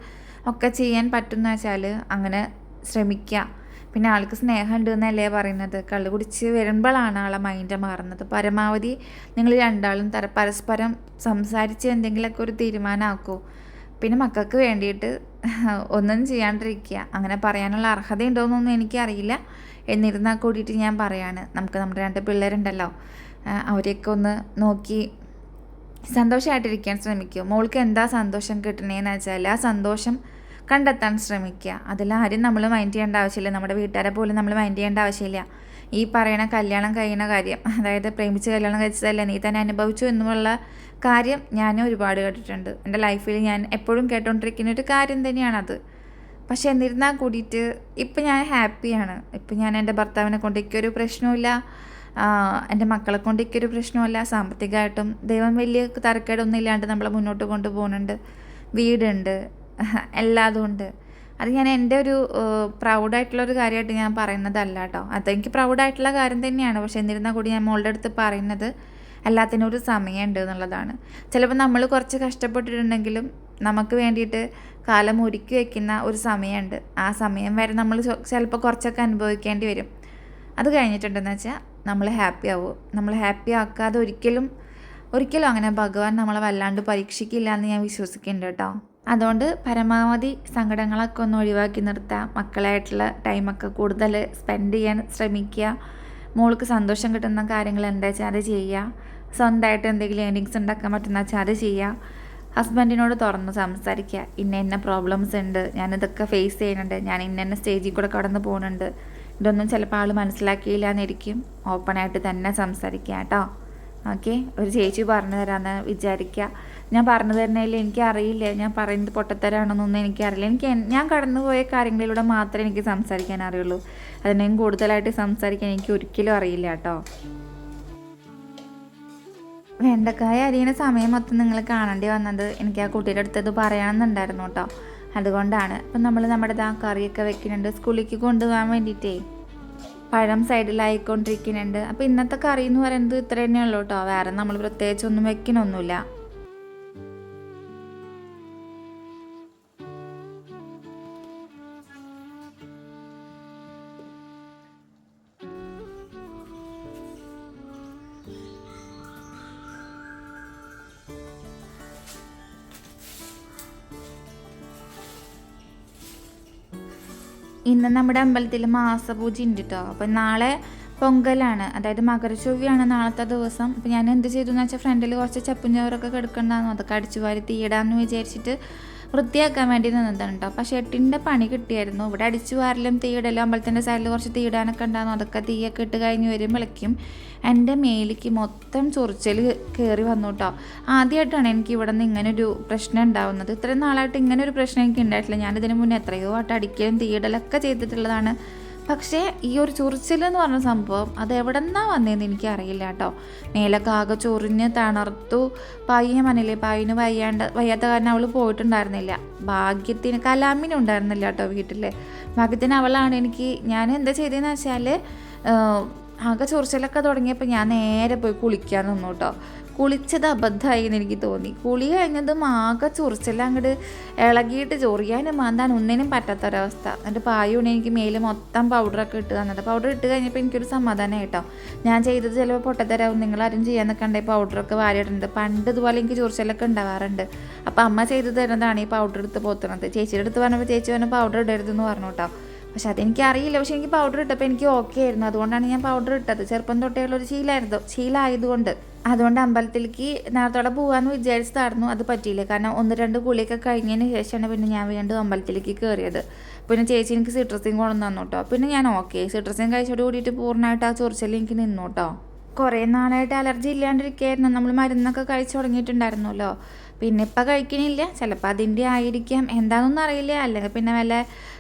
ഒക്കെ ചെയ്യാൻ പറ്റുന്ന വെച്ചാൽ അങ്ങനെ ശ്രമിക്കുക. പിന്നെ ആൾക്ക് സ്നേഹമുണ്ട് എന്നല്ലേ പറയുന്നത്? കള്ളു കുടിച്ച് വരുമ്പോഴാണ് ആളെ മൈൻഡ് മാറുന്നത്. പരമാവധി നിങ്ങൾ രണ്ടാളും തര പരസ്പരം സംസാരിച്ച് എന്തെങ്കിലുമൊക്കെ ഒരു തീരുമാനമാക്കൂ. പിന്നെ മക്കൾക്ക് വേണ്ടിയിട്ട് ഒന്നും ചെയ്യാണ്ടിരിക്കുക. അങ്ങനെ പറയാനുള്ള അർഹത ഉണ്ടോയെന്നൊന്നും എനിക്കറിയില്ല. എന്നിരുന്നാൽ കൂടിയിട്ട് ഞാൻ പറയാണ്. നമുക്ക് നമ്മുടെ രണ്ട് പിള്ളേരുണ്ടല്ലോ. അവരെയൊക്കെ ഒന്ന് നോക്കി സന്തോഷമായിട്ടിരിക്കാൻ ശ്രമിക്കുക മോൾക്ക് എന്താ സന്തോഷം കിട്ടണേന്ന് വെച്ചാൽ ആ സന്തോഷം കണ്ടെത്താൻ ശ്രമിക്കുക. അതിലാരും നമ്മൾ മൈൻഡ് ചെയ്യേണ്ട ആവശ്യമില്ല. നമ്മുടെ വീട്ടുകാരെ പോലും നമ്മൾ മൈൻഡ് ചെയ്യേണ്ട ആവശ്യമില്ല. ഈ പറയണ കല്യാണം കഴിയുന്ന കാര്യം അതായത് പ്രേമിച്ച് കല്യാണം കഴിച്ചതല്ല നീ തന്നെ അനുഭവിച്ചു എന്നുള്ള കാര്യം ഞാൻ ഒരുപാട് കേട്ടിട്ടുണ്ട്. എന്റെ ലൈഫിൽ ഞാൻ എപ്പോഴും കേട്ടുകൊണ്ടിരിക്കുന്ന ഒരു കാര്യം തന്നെയാണത്. പക്ഷെ എന്നിരുന്നാൽ കൂടിയിട്ട് ഇപ്പം ഞാൻ ഹാപ്പിയാണ്. ഇപ്പം ഞാൻ എന്റെ ഭർത്താവിനെ കൊണ്ട് എനിക്കൊരു പ്രശ്നമില്ല എന്റെ മക്കളെ കൊണ്ട് എനിക്കൊരു പ്രശ്നമല്ല സാമ്പത്തികമായിട്ടും ദൈവം വലിയ തരക്കേടൊന്നും ഇല്ലാണ്ട് നമ്മളെ മുന്നോട്ട് കൊണ്ടുപോകുന്നുണ്ട്. വീടുണ്ട്. എല്ലാതും ഉണ്ട് അത് ഞാൻ എന്റെ ഒരു പ്രൗഡായിട്ടുള്ള ഒരു കാര്യമായിട്ട് ഞാൻ പറയുന്നതല്ല കേട്ടോ. അതെനിക്ക് പ്രൗഡായിട്ടുള്ള കാര്യം തന്നെയാണ്. പക്ഷേ എന്നിരുന്നാൽ കൂടി ഞാൻ മോളുടെ അടുത്ത് പറയുന്നത് എല്ലാത്തിനും ഒരു സമയമുണ്ട് എന്നുള്ളതാണ്. ചിലപ്പോൾ നമ്മൾ കുറച്ച് കഷ്ടപ്പെട്ടിട്ടുണ്ടെങ്കിലും നമുക്ക് വേണ്ടിയിട്ട് കാലം ഒരുക്കി വയ്ക്കുന്ന ഒരു സമയമുണ്ട്. ആ സമയം വരെ നമ്മൾ ചിലപ്പോൾ കുറച്ചൊക്കെ അനുഭവിക്കേണ്ടി വരും. അത് കഴിഞ്ഞിട്ടുണ്ടെന്ന് വെച്ചാൽ നമ്മൾ ഹാപ്പി ആവും നമ്മൾ ഹാപ്പി ആക്കാതെ ഒരിക്കലും ഒരിക്കലും അങ്ങനെ ഭഗവാൻ നമ്മളെ വല്ലാണ്ട് പരീക്ഷിക്കില്ല എന്ന് ഞാൻ വിശ്വസിക്കുന്നുണ്ട് കേട്ടോ. അതുകൊണ്ട് പരമാവധി സങ്കടങ്ങളൊക്കെ ഒന്ന് ഒഴിവാക്കി നിർത്തുക. മക്കളായിട്ടുള്ള ടൈമൊക്കെ കൂടുതൽ സ്പെൻഡ് ചെയ്യാൻ ശ്രമിക്കുക. മോൾക്ക് സന്തോഷം കിട്ടുന്ന കാര്യങ്ങൾ എന്താ വെച്ചാൽ അത് ചെയ്യുക. സ്വന്തമായിട്ട് എന്തെങ്കിലും ഏണിങ്സ് ഉണ്ടാക്കാൻ പറ്റുന്ന വെച്ചാൽ അത് ചെയ്യുക. ഹസ്ബൻഡിനോട് തുറന്ന് സംസാരിക്കുക. ഇന്ന ഇന്ന പ്രോബ്ലംസ് ഉണ്ട്. ഞാൻ ഇതൊക്കെ ഫേസ് ചെയ്യുന്നുണ്ട്. ഞാൻ ഇന്ന ഇന്ന സ്റ്റേജിൽ കൂടെ കടന്നു പോകുന്നുണ്ട്. ഇതൊന്നും ചിലപ്പോൾ ആൾ മനസ്സിലാക്കിയില്ല എന്നിരിക്കും ഓപ്പണായിട്ട് തന്നെ സംസാരിക്കുക കേട്ടോ. ഓക്കെ ഒരു ചേച്ചി പറഞ്ഞു തരാമെന്ന് വിചാരിക്കുക. ഞാൻ പറഞ്ഞു തരുന്നതിൽ എനിക്കറിയില്ല ഞാൻ പറയുന്നത് പൊട്ടത്തരാണെന്നൊന്നും എനിക്കറിയില്ല എനിക്ക് ഞാൻ കടന്നുപോയ കാര്യങ്ങളിലൂടെ മാത്രമേ എനിക്ക് സംസാരിക്കാൻ അറിയുള്ളൂ. അതിനെയും കൂടുതലായിട്ട് സംസാരിക്കാൻ എനിക്ക് ഒരിക്കലും അറിയില്ല കേട്ടോ. വെണ്ടക്കായ അരിയണ സമയം മൊത്തം നിങ്ങൾ കാണേണ്ടി വന്നത്? എനിക്ക് ആ കുട്ടിയുടെ അടുത്തത് പറയണമെന്നുണ്ടായിരുന്നു കേട്ടോ. അതുകൊണ്ടാണ്. അപ്പം നമ്മൾ നമ്മുടെ ആ കറിയൊക്കെ വെക്കുന്നുണ്ട്. സ്കൂളിലേക്ക് കൊണ്ടുപോകാൻ വേണ്ടിയിട്ടേ പഴം സൈഡിലായിക്കൊണ്ടിരിക്കുന്നുണ്ട്. അപ്പോൾ ഇന്നത്തെ കറി എന്ന് പറയുന്നത് ഇത്ര തന്നെയുള്ളൂ കേട്ടോ. വേറെ നമ്മൾ പ്രത്യേകിച്ചൊന്നും വെക്കണമൊന്നുമില്ല. ഇന്ന് നമ്മുടെ അമ്പലത്തിൽ മാസപൂജ ഉണ്ട് കേട്ടോ അപ്പം നാളെ പൊങ്കലാണ്. അതായത് മകരച്ചൊവ്വയാണ് നാളത്തെ ദിവസം. അപ്പം ഞാൻ എന്ത് ചെയ്തു എന്ന് വെച്ചാൽ ഫ്രണ്ടിൽ കുറച്ച് ചപ്പും ചോറൊക്കെ കിടക്കണ്ടായിരുന്നു അതൊക്കെ അടിച്ചു വാരി തീയിടാന്ന് വിചാരിച്ചിട്ട് വൃത്തിയാക്കാൻ വേണ്ടി നിന്നതാണ് കേട്ടോ അപ്പം ഷെട്ടിന്റെ പണി കിട്ടിയായിരുന്നു. ഇവിടെ അടിച്ചു വാരലും തീയിടലും അമ്പലത്തിന്റെ സൈഡിൽ കുറച്ച് തീയിടാനൊക്കെ ഉണ്ടായിരുന്നു. അതൊക്കെ തീയൊക്കെ ഇട്ട് കഴിഞ്ഞ് വരുമ്പോഴേക്കും എന്റെ മേലിക്ക് മൊത്തം ചൊറിച്ചൽ കയറി വന്നു കേട്ടോ ആദ്യമായിട്ടാണ് എനിക്ക് ഇവിടെ നിന്ന് ഇങ്ങനൊരു പ്രശ്നം ഉണ്ടാവുന്നത്. ഇത്രയും നാളായിട്ട് ഇങ്ങനെ ഒരു പ്രശ്നം എനിക്ക് ഉണ്ടായിട്ടില്ല. ഞാനിതിന് മുന്നേ എത്രയോ വട്ടം അടിക്കലും തീയിടലൊക്കെ ചെയ്തിട്ടുള്ളതാണ്. പക്ഷേ ഈ ഒരു ചൊറിച്ചിൽ എന്ന് പറഞ്ഞ സംഭവം അത് എവിടെ നിന്നാണ് വന്നതെന്ന് എനിക്കറിയില്ല കേട്ടോ. മേലൊക്കെ ആകെ ചൊറിഞ്ഞ് തണർത്തു പയ്യ മനയില്ലേ പയ്യന് വയ്യാണ്ട് വയ്യാത്ത കാരണം അവൾ പോയിട്ടുണ്ടായിരുന്നില്ല. ഭാഗ്യത്തിന് കലാമിനും ഉണ്ടായിരുന്നില്ല കേട്ടോ വീട്ടിൽ ഭാഗ്യത്തിന് അവളാണ് എനിക്ക് ഞാൻ എന്താ ചെയ്തതെന്ന് വെച്ചാൽ ആകെ ചൊറിച്ചിലൊക്കെ തുടങ്ങിയപ്പോൾ ഞാൻ നേരെ പോയി കുളിക്കാൻ നിന്നു കേട്ടോ. കുളിച്ചത് അബദ്ധമായി എന്ന് എനിക്ക് തോന്നി. കുളി കഴിഞ്ഞതും ആകെ ചൊറിച്ചെല്ലാം അങ്ങോട്ട് ഇളകിയിട്ട് ചൊറിയാനും മാന്താൻ ഒന്നിനും പറ്റാത്തൊരവസ്ഥ. എന്നിട്ട് പായുണി എനിക്ക് മേൽ മൊത്തം പൗഡറൊക്കെ ഇട്ട് തന്നത്. പൗഡർ ഇട്ട് കഴിഞ്ഞപ്പോൾ എനിക്കൊരു സമാധാനം കേട്ടോ ഞാൻ ചെയ്തത് ചിലപ്പോൾ പൊട്ടത്തരാവും. നിങ്ങളാരും ചെയ്യാൻ നിൽക്കണ്ടേ പൗഡറൊക്കെ വാരിയിട്ടുണ്ട് പണ്ട് ഇതുപോലെ എനിക്ക് ചൊറിച്ചലൊക്കെ ഉണ്ടാവാറുണ്ട്. അപ്പോൾ അമ്മ ചെയ്ത് തരുന്നതാണ് ഈ പൗഡർ എടുത്ത് പോത്തുന്നത്. ചേച്ചിയുടെ അടുത്ത് പറഞ്ഞപ്പോൾ ചേച്ചി പറഞ്ഞ പൗഡർ ഇടരുതെന്ന് പറഞ്ഞു കേട്ടോ പക്ഷെ അതെനിക്ക് അറിയില്ല പക്ഷെ എനിക്ക് പൗഡർ ഇട്ടപ്പോൾ എനിക്ക് ഓക്കെ ആയിരുന്നു. അതുകൊണ്ടാണ് ഞാൻ പൗഡർ ഇട്ടത്. ചെറുപ്പം തൊട്ടേയുള്ള ഒരു ശീലമായിരുന്നു ശീലമായതുകൊണ്ട് അതുകൊണ്ട് അമ്പലത്തിലേക്ക് നേരത്തോടെ പോകാമെന്ന് വിചാരിച്ചതായിരുന്നു. അത് പറ്റിയില്ല. കാരണം ഒന്ന് രണ്ട് കുളിയൊക്കെ കഴിഞ്ഞതിന് ശേഷമാണ് പിന്നെ ഞാൻ വീണ്ടും അമ്പലത്തിലേക്ക് കയറിയത് പിന്നെ ചേച്ചി എനിക്ക് സിട്രസിൻ കൊണ്ടു തന്നു കേട്ടോ. പിന്നെ ഞാൻ ഓക്കെ സിട്രസിൻ കഴിച്ചോട് കൂടിയിട്ട് പൂർണമായിട്ട് ആ ചൊറിച്ചൽ എനിക്ക് നിന്നു കേട്ടോ. കുറേ നാളായിട്ട് അലർജി ഇല്ലാണ്ടിരിക്കുകയായിരുന്നു നമ്മൾ മരുന്നൊക്കെ കഴിച്ചു തുടങ്ങിയിട്ടുണ്ടായിരുന്നല്ലോ. പിന്നെ ഇപ്പം കഴിക്കണില്ല. ചിലപ്പോൾ അതിന്റെ ആയിരിക്കാം. എന്താണെന്നൊന്നും അറിയില്ല. അല്ലെങ്കിൽ പിന്നെ വല്ല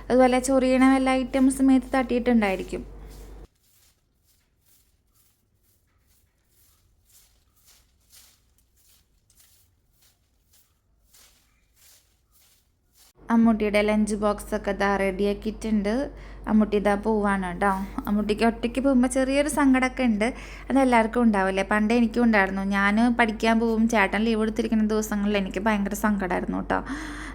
അതുപോലെ ചൊറിയണ വല്ല ഐറ്റംസ് മേത്ത് തട്ടിയിട്ടുണ്ടായിരിക്കും. അമ്മൂട്ടിയുടെ ലഞ്ച് ബോക്സ് ഒക്കെ ഇതാ റെഡിയാക്കിയിട്ടുണ്ട് അമ്മൂട്ടി ഇതാ പോവാണ് കേട്ടോ അമ്മൂട്ടിക്ക് ഒറ്റയ്ക്ക് പോകുമ്പോൾ ചെറിയൊരു സങ്കടമൊക്കെ ഉണ്ട്. അത് എല്ലാവർക്കും ഉണ്ടാവില്ലേ? പണ്ട് എനിക്കും ഉണ്ടായിരുന്നു. ഞാൻ പഠിക്കാൻ പോകും ചേട്ടൻ ലീവ് എടുത്തിരിക്കുന്ന ദിവസങ്ങളിൽ എനിക്ക് ഭയങ്കര സങ്കടമായിരുന്നു കേട്ടോ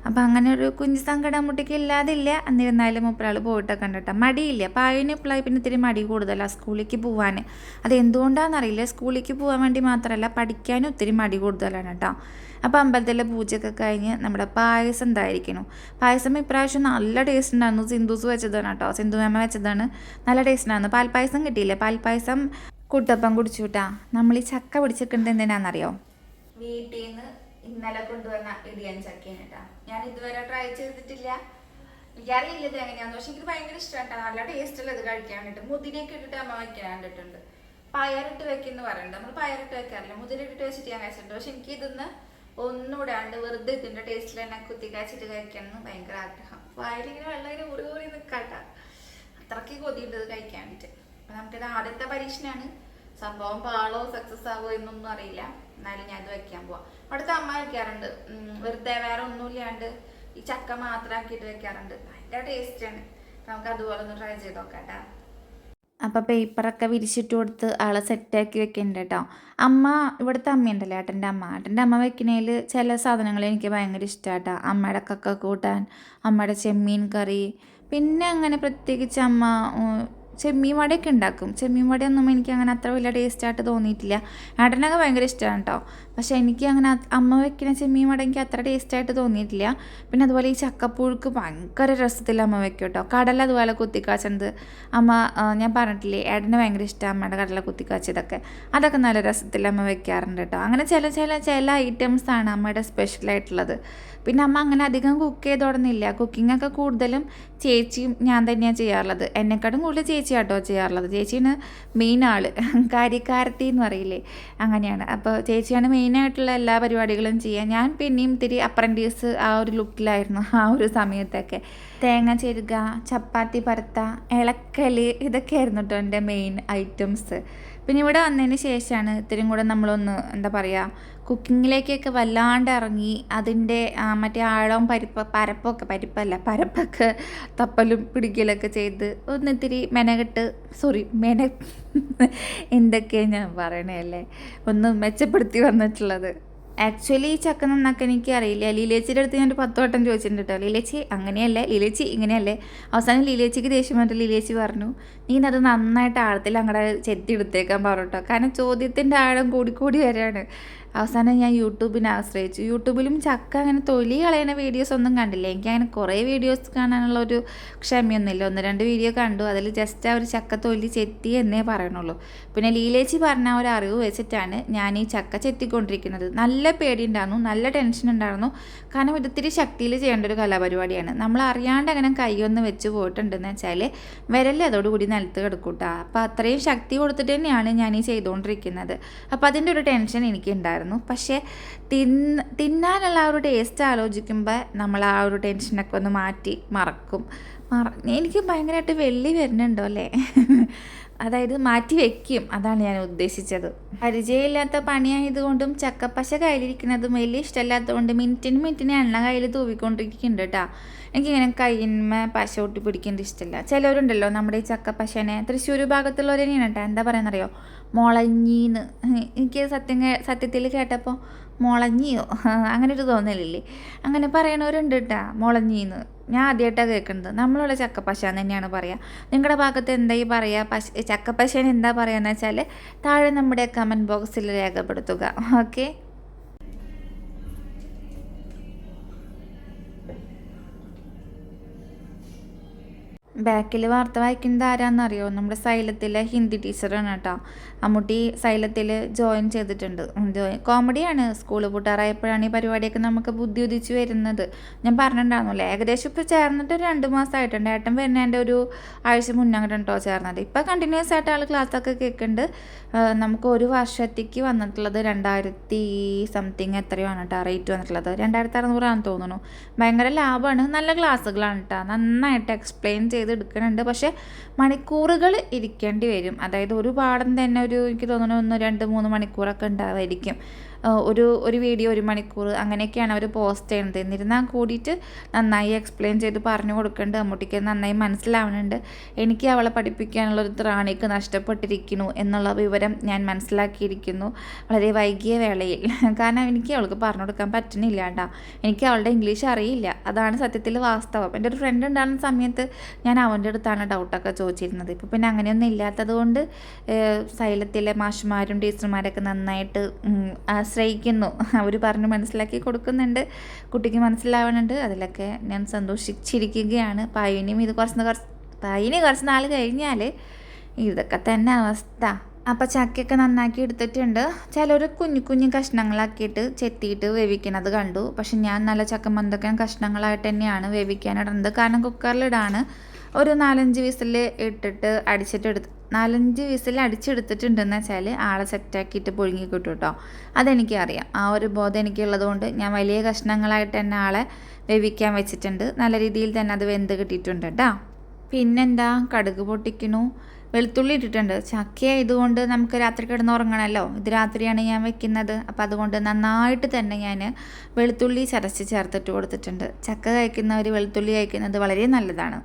അപ്പോൾ അങ്ങനെ ഒരു കുഞ്ഞു സങ്കടം അമ്മൂട്ടിക്ക് ഇല്ലാതില്ല. എന്നിരുന്നാലും മുപ്പരാൾ പോയിട്ടൊക്കെ ഉണ്ട് കേട്ടോ മടിയില്ല. അതിന് ഇപ്പോഴായി പിന്നെ ഇത്തിരി മടി കൂടുതലാണ് സ്കൂളിലേക്ക് പോകാൻ അത് എന്തുകൊണ്ടാണെന്നറിയില്ല സ്കൂളിലേക്ക് പോകാൻ വേണ്ടി മാത്രമല്ല പഠിക്കാനും ഒത്തിരി മടി കൂടുതലാണ് കേട്ടോ അപ്പോൾ അമ്പലത്തിലെ പൂജയൊക്കെ കഴിഞ്ഞ് നമ്മുടെ പായസം ഉണ്ടായിരിക്കണം പായസം ഇപ്രാവശ്യം നല്ല ടേസ്റ്റ് ഉണ്ടായിരുന്നു. സിന്ധുസ് വെച്ചതാണ് കേട്ടോ. സിന്ധു മേമ വെച്ചതാണ്. നല്ല ടേസ്റ്റ് ഉണ്ടായിരുന്നു. പാൽപ്പായസം കിട്ടിയില്ലേ? പാൽപ്പായസം കുട്ടപ്പം കുടിച്ചു കിട്ടാ നമ്മൾ ഈ ചക്ക പിടിച്ചിട്ടുണ്ട് എന്തിനാണെന്നറിയോ? വീട്ടിൽ നിന്ന് ഇന്നലെ കൊണ്ടുവന്ന ഇടിയൻ ചക്കയാണ് കേട്ടോ. ഞാൻ ഇതുവരെ ട്രൈ ചെയ്തിട്ടില്ല. എനിക്കറിയില്ല ഇത് എങ്ങനെയാന്ന് പക്ഷെ എനിക്ക് ഭയങ്കര ഇഷ്ടമാണ് നല്ല ടേസ്റ്റ് ഉള്ളത് കഴിക്കാൻ വേണ്ടിട്ട് മുതിരയൊക്കെ ഇട്ടിട്ട് അമ്മ വെക്കാൻ കണ്ടിട്ടുണ്ട്. പയറിട്ട് വെക്കുന്ന പറയുന്നുണ്ട് നമ്മൾ പയറിട്ട് വെക്കാറില്ല? മുതിരിട്ട് വെച്ചിട്ട് ഞാൻ കഴിച്ചിട്ടുണ്ട്. പക്ഷെ എനിക്ക് ഇതൊന്ന് ഒന്നുകൂടാണ്ട് വെറുതെ ഇതിന്റെ ടേസ്റ്റിൽ തന്നെ കുത്തി കാച്ചിട്ട് കഴിക്കണം ഭയങ്കര ആഗ്രഹം. വയലിങ്ങനെ വെള്ളം ഇങ്ങനെ ഊറി ഊറി നിൽക്കാട്ട അത്രയ്ക്ക് കൊതിയുണ്ട് ഇത് കഴിക്കാൻ വേണ്ടിട്ട് അപ്പൊ നമുക്കിത് ആദ്യത്തെ പരീക്ഷണമാണ് സംഭവം പാളോ സക്സസ് ആവോ എന്നൊന്നും അറിയില്ല. എന്നാലും ഞാൻ ഇത് വെക്കാൻ പോവാം. അവിടുത്തെ അമ്മ വെക്കാറുണ്ട്. വെറുതെ വേറെ ഒന്നുമില്ലാണ്ട് ഈ ചക്ക മാത്രം ആക്കിയിട്ട് വെക്കാറുണ്ട്. ഭയങ്കര ടേസ്റ്റാണ് നമുക്ക് അതുപോലെ ഒന്ന് ട്രൈ ചെയ്ത് നോക്കാം അപ്പോൾ പേപ്പറൊക്കെ വിരിച്ചിട്ട് കൊടുത്ത് ആളെ സെറ്റാക്കി വെക്കുന്നുണ്ട് കേട്ടോ അമ്മ ഇവിടുത്തെ അമ്മയുണ്ടല്ലോ ഏട്ടന്റെ അമ്മ. ഏട്ടന്റെ അമ്മ വെക്കുന്നതിൽ ചില സാധനങ്ങൾ എനിക്ക് ഭയങ്കര ഇഷ്ടമാട്ടോ അമ്മയുടെ കക്ക കൂട്ടാൻ അമ്മയുടെ ചെമ്മീൻ കറി. പിന്നെ അങ്ങനെ പ്രത്യേകിച്ച് അമ്മ ചെമ്മീൻ വടയൊക്കെ ഉണ്ടാക്കും. ചെമ്മീൻ വടയൊന്നും എനിക്ക് അങ്ങനെ അത്ര വലിയ ടേസ്റ്റായിട്ട് തോന്നിയിട്ടില്ല. ഏട്ടനൊക്കെ ഭയങ്കര ഇഷ്ടമാണ് കേട്ടോ പക്ഷേ എനിക്ക് അങ്ങനെ അമ്മ വെക്കുന്ന ചെമ്മീൻ വട എനിക്ക് അത്ര ടേസ്റ്റായിട്ട് തോന്നിയിട്ടില്ല. പിന്നെ അതുപോലെ ഈ ചക്കപ്പുഴുക്ക് ഭയങ്കര രസത്തിൽ അമ്മ വെക്കും കേട്ടോ കടല അതുപോലെ കുത്തിക്കാച്ചത്. അമ്മ ഞാൻ പറഞ്ഞിട്ടില്ലേ ഏട്ടന് ഭയങ്കര ഇഷ്ടമാണ് അമ്മയുടെ കടല കുത്തിക്കാച്ചതൊക്കെ. അതൊക്കെ നല്ല രസത്തിൽ അമ്മ വെക്കാറുണ്ട് കേട്ടോ അങ്ങനെ ചില ചില ചില ഐറ്റംസ് ആണ് അമ്മയുടെ സ്പെഷ്യലായിട്ടുള്ളത് പിന്നെ അമ്മ അങ്ങനെ അധികം കുക്ക് ചെയ്ത് തുടങ്ങില്ല കുക്കിംഗ് ഒക്കെ കൂടുതലും ചേച്ചിയും ഞാൻ തന്നെയാണ് ചെയ്യാറുള്ളത്. എന്നെക്കാട്ടും കൂടുതൽ ചേച്ചി കേട്ടോ ചെയ്യാറുള്ളത്. ചേച്ചിയാണ് മെയിൻ ആൾ. കാര്യക്കാരത്തി എന്ന് പറയില്ലേ? അങ്ങനെയാണ്. അപ്പോൾ ചേച്ചിയാണ് മെയിനായിട്ടുള്ള എല്ലാ പരിപാടികളും ചെയ്യുക ഞാൻ പിന്നെയും ഇത്തിരി അപ്രന്റീസ് ആ ഒരു ലുക്കിലായിരുന്നു ആ ഒരു സമയത്തൊക്കെ. തേങ്ങ ചെരുക ചപ്പാത്തി പരത്ത ഇളക്കൽ ഇതൊക്കെയായിരുന്നു കേട്ടോ എന്റെ മെയിൻ ഐറ്റംസ് പിന്നെ ഇവിടെ വന്നതിന് ശേഷമാണ് ഇത്തിരി കൂടെ നമ്മളൊന്ന് എന്താ പറയുക കുക്കിങ്ങിലേക്കൊക്കെ വല്ലാണ്ട് ഇറങ്ങി അതിന്റെ മറ്റേ ആഴവും പരിപ്പ് പരപ്പൊക്കെ പരിപ്പല്ല പരപ്പൊക്കെ തപ്പലും പിടിക്കലൊക്കെ ചെയ്ത് ഒന്ന് ഇത്തിരി മെനകെട്ട് സോറി മെന എന്തൊക്കെയാണ് ഞാൻ പറയണേ അല്ലേ? ഒന്ന് മെച്ചപ്പെടുത്തി വന്നിട്ടുള്ളത്. ആക്ച്വലി ഈ ചക്ക നന്നാക്കാൻ എനിക്ക് അറിയില്ല. ലീലേച്ചിയുടെ അടുത്ത് ഞാൻ ഒരു പത്ത് വട്ടം ചോദിച്ചിട്ടുണ്ട് കേട്ടോ ലീലേച്ചി അങ്ങനെയല്ലേ? ലീലേച്ചി ഇങ്ങനെയല്ലേ? അവസാനം ലീലേച്ചിക്ക് ദേഷ്യം വന്നിട്ട് ലീലേച്ചി പറഞ്ഞു നീ അത് നന്നായിട്ട് ആഴത്തിൽ അങ്ങടെ ചെത്തി എടുത്തേക്കാൻ പറഞ്ഞു കേട്ടോ കാരണം ചോദ്യത്തിന്റെ ആഴം കൂടിക്കൂടി വരികയാണ് അവസാനം ഞാൻ യൂട്യൂബിനെ ആശ്രയിച്ചു. യൂട്യൂബിലും ചക്ക അങ്ങനെ തൊലി കളയുന്ന വീഡിയോസ് ഒന്നും കണ്ടില്ല. എനിക്ക് അങ്ങനെ കുറേ വീഡിയോസ് കാണാനുള്ള ഒരു ക്ഷമയൊന്നുമില്ല. ഒന്ന് രണ്ട് വീഡിയോ കണ്ടു. അതിൽ ജസ്റ്റ് ആ ഒരു ചക്ക തൊലി ചെത്തി എന്നേ പറയണുള്ളൂ. പിന്നെ ലീലേച്ചി പറഞ്ഞ ഒരു അറിവ് വെച്ചിട്ടാണ് ഞാൻ ഈ ചക്ക ചെത്തിക്കൊണ്ടിരിക്കുന്നത്. നല്ല പേടി ഉണ്ടായിരുന്നു നല്ല ടെൻഷൻ ഉണ്ടായിരുന്നു. കാരണം ഇത് ശക്തിയിൽ ചെയ്യേണ്ട ഒരു കലാപരിപാടിയാണ്. നമ്മൾ അറിയാണ്ട് അങ്ങനെ കൈയൊന്ന് വെച്ച് പോയിട്ടുണ്ടെന്ന് വെച്ചാൽ വിരൽ അതോടുകൂടി നിലത്ത് കിടക്കൂട്ടാ. അപ്പോൾ അത്രയും ശക്തി കൊടുത്തിട്ട് തന്നെയാണ് ഞാൻ ഈ ചെയ്തുകൊണ്ടിരിക്കുന്നത്. അപ്പോൾ അതിന്റെ ഒരു ടെൻഷൻ എനിക്ക് എനിക്കുണ്ടായിരുന്നു പക്ഷേ തിന്ന് തിന്നാനുള്ള ആ ഒരു ടേസ്റ്റ് ആലോചിക്കുമ്പോൾ നമ്മൾ ആ ഒരു ടെൻഷനൊക്കെ ഒന്ന് മാറ്റി മറക്കും. മറ എനിക്ക് ഭയങ്കരമായിട്ട് വെള്ളി വരുന്നുണ്ടോ അല്ലേ? അതായത് മാറ്റി വെക്കും. അതാണ് ഞാൻ ഉദ്ദേശിച്ചത്. പരിചയമില്ലാത്ത പണിയായതുകൊണ്ടും ചക്കപ്പശ കയ്യിലിരിക്കുന്നതും വലിയ ഇഷ്ടമല്ലാത്തതുകൊണ്ട് മിനിറ്റിന് മിനിറ്റിന് എണ്ണ കയ്യിൽ തൂവിക്കൊണ്ടിരിക്കുന്നുണ്ട് കേട്ടോ എനിക്കിങ്ങനെ കയ്യിന്മ പശ ഒട്ടി പിടിക്കേണ്ട ഇഷ്ടമില്ല. ചിലവരുണ്ടല്ലോ നമ്മുടെ ഈ ചക്കപ്പശനെ. തൃശ്ശൂർ ഭാഗത്തുള്ളവരെ തന്നെയാണ് കേട്ടോ എന്താ പറയുന്നറിയോ? മുളഞ്ഞീന്ന്. എനിക്ക് സത്യം സത്യത്തിൽ കേട്ടപ്പോൾ മുളഞ്ഞിയോ? അങ്ങനെ ഒരു തോന്നലില്ലേ? അങ്ങനെ പറയണവരുണ്ട് കേട്ടാ മുളഞ്ഞീന്ന്. ഞാൻ ആദ്യമായിട്ടാണ് കേൾക്കുന്നത് നമ്മളുള്ള ചക്കപ്പശ എന്ന് തന്നെയാണ് പറയുക നിങ്ങളുടെ ഭാഗത്ത് എന്തായി പറയുക പശ ചക്കപ്പശേനെ എന്താ പറയുക വെച്ചാൽ താഴെ നമ്മുടെ കമന്റ് ബോക്സിൽ രേഖപ്പെടുത്തുക. ഓക്കെ ബാക്കിൽ വാർത്ത വായിക്കുന്നത് ആരാന്നറിയോ? നമ്മുടെ സൈലത്തിലെ ഹിന്ദി ടീച്ചറാണ് കേട്ടോ. അമ്മൂട്ടി സൈലത്തിൽ ജോയിൻ ചെയ്തിട്ടുണ്ട്. ജോയിൻ കോമഡിയാണ്. സ്കൂൾ പൂട്ടാറായപ്പോഴാണ് ഈ പരിപാടിയൊക്കെ നമുക്ക് ബുദ്ധി ഉദിച്ച് വരുന്നത്. ഞാൻ പറഞ്ഞിട്ടുണ്ടായിരുന്നില്ലേ? ഏകദേശം ഇപ്പോൾ ചേർന്നിട്ട് ഒരു രണ്ട് മാസമായിട്ടുണ്ട് ഏട്ടൻ വരുന്നതിന്റെ ഒരു ആഴ്ച മുന്നേ കേട്ടോ ചേർന്നത്. ഇപ്പോൾ കണ്ടിന്യൂസ് ആയിട്ട് ആൾ ക്ലാസ്സൊക്കെ കേൾക്കുന്നുണ്ട്. നമുക്ക് ഒരു വർഷത്തേക്ക് വന്നിട്ടുള്ളത് രണ്ടായിരത്തി സംതിങ് എത്രയാണ് കേട്ടോ റേറ്റ് വന്നിട്ടുള്ളത്? രണ്ടായിരത്തി അറുന്നൂറാണെന്ന് തോന്നുന്നു. ഭയങ്കര ലാഭമാണ് നല്ല ക്ലാസ്സുകളാണ് കേട്ടോ. നന്നായിട്ട് എക്സ്പ്ലെയിൻ ചെയ്ത് എടുക്കുന്നുണ്ട് പക്ഷേ മണിക്കൂറുകൾ ഇരിക്കേണ്ടി വരും. അതായത് ഒരു പാടം തന്നെ ഒരു എനിക്ക് തോന്നുന്നു ഒന്ന് രണ്ട് മൂന്ന് മണിക്കൂറൊക്കെ ഉണ്ടാവുമായിരിക്കും ആ, ഒരു ഒരു വീഡിയോ ഒരു മണിക്കൂർ അങ്ങനെയൊക്കെയാണ് അവർ പോസ്റ്റ് ചെയ്യുന്നത്. എന്നിരുന്നാൽ കൂടിയിട്ട് നന്നായി എക്സ്പ്ലെയിൻ ചെയ്ത് പറഞ്ഞു കൊടുക്കേണ്ട. അമ്മൂട്ടിക്ക് നന്നായി മനസ്സിലാവുന്നുണ്ട് എനിക്ക് അവളെ പഠിപ്പിക്കാനുള്ള ഒരു ത്രാണിക്ക് നഷ്ടപ്പെട്ടിരിക്കുന്നു എന്നുള്ള വിവരം ഞാൻ മനസ്സിലാക്കിയിരിക്കുന്നു. വളരെ വൈകിയ വേളയിൽ. കാരണം എനിക്ക് അവൾക്ക് പറഞ്ഞു കൊടുക്കാൻ പറ്റുന്നില്ല കേട്ടോ എനിക്ക് അവളുടെ ഇംഗ്ലീഷ് അറിയില്ല. അതാണ് സത്യത്തിൽ വാസ്തവം. എന്റെ ഒരു ഫ്രണ്ട് ഉണ്ടാകുന്ന സമയത്ത് ഞാൻ അവന്റെ അടുത്താണ് ഡൗട്ടൊക്കെ ചോദിച്ചിരുന്നത്. ഇപ്പോൾ പിന്നെ അങ്ങനെയൊന്നും ഇല്ലാത്തത് കൊണ്ട് സൈലത്തിലെ മാഷുമാരും ടീച്ചർമാരൊക്കെ നന്നായിട്ട് ആശ്രയിക്കുന്നു. അവർ പറഞ്ഞ് മനസ്സിലാക്കി കൊടുക്കുന്നുണ്ട്. കുട്ടിക്ക് മനസ്സിലാവുന്നുണ്ട് അതിലൊക്കെ ഞാൻ സന്തോഷിച്ചിരിക്കുകയാണ്. പായുവിനും ഇത് കുറച്ച് കുറച്ച് പായിന് കുറച്ച് നാൾ കഴിഞ്ഞാൽ ഇതൊക്കെ തന്നെ അവസ്ഥ. അപ്പം ചക്കയൊക്കെ നന്നാക്കി എടുത്തിട്ടുണ്ട്. ചിലർ കുഞ്ഞു കുഞ്ഞു കഷ്ണങ്ങളാക്കിയിട്ട് ചെത്തിയിട്ട് വേവിക്കുന്നത് കണ്ടു. പക്ഷെ ഞാൻ നല്ല ചക്ക മന്തൊക്കെ കഷ്ണങ്ങളായിട്ട് തന്നെയാണ് വേവിക്കാനിടുന്നത് കാരണം കുക്കറിലിടാണ്. ഒരു നാലഞ്ച് വിസിൽ ഇട്ടിട്ട് അടിച്ചിട്ടെടുത്ത് നാലഞ്ച് വിസിൽ അടിച്ചെടുത്തിട്ടുണ്ടെന്ന് വെച്ചാൽ ആളെ സെറ്റാക്കിയിട്ട് പുഴുങ്ങി കിട്ടും കേട്ടോ. അതെനിക്കറിയാം. ആ ഒരു ബോധം എനിക്കുള്ളത് കൊണ്ട് ഞാൻ വലിയ കഷ്ണങ്ങളായിട്ട് തന്നെ ആളെ വേവിക്കാൻ വെച്ചിട്ടുണ്ട്. നല്ല രീതിയിൽ തന്നെ അത് വെന്ത് കിട്ടിയിട്ടുണ്ട് കേട്ടോ. പിന്നെന്താ? കടുക് പൊട്ടിക്കണു വെളുത്തുള്ളി ഇട്ടിട്ടുണ്ട്. ചക്കയായതുകൊണ്ട് നമുക്ക് രാത്രി കിടന്ന് ഉറങ്ങണമല്ലോ. ഇത് രാത്രിയാണ് ഞാൻ വെക്കുന്നത്. അപ്പോൾ അതുകൊണ്ട് നന്നായിട്ട് തന്നെ ഞാൻ വെളുത്തുള്ളി ചതച്ച് ചേർത്തിട്ട് കൊടുത്തിട്ടുണ്ട്. ചക്ക കഴിക്കുന്നവർ വെളുത്തുള്ളി കഴിക്കുന്നത് വളരെ നല്ലതാണ്.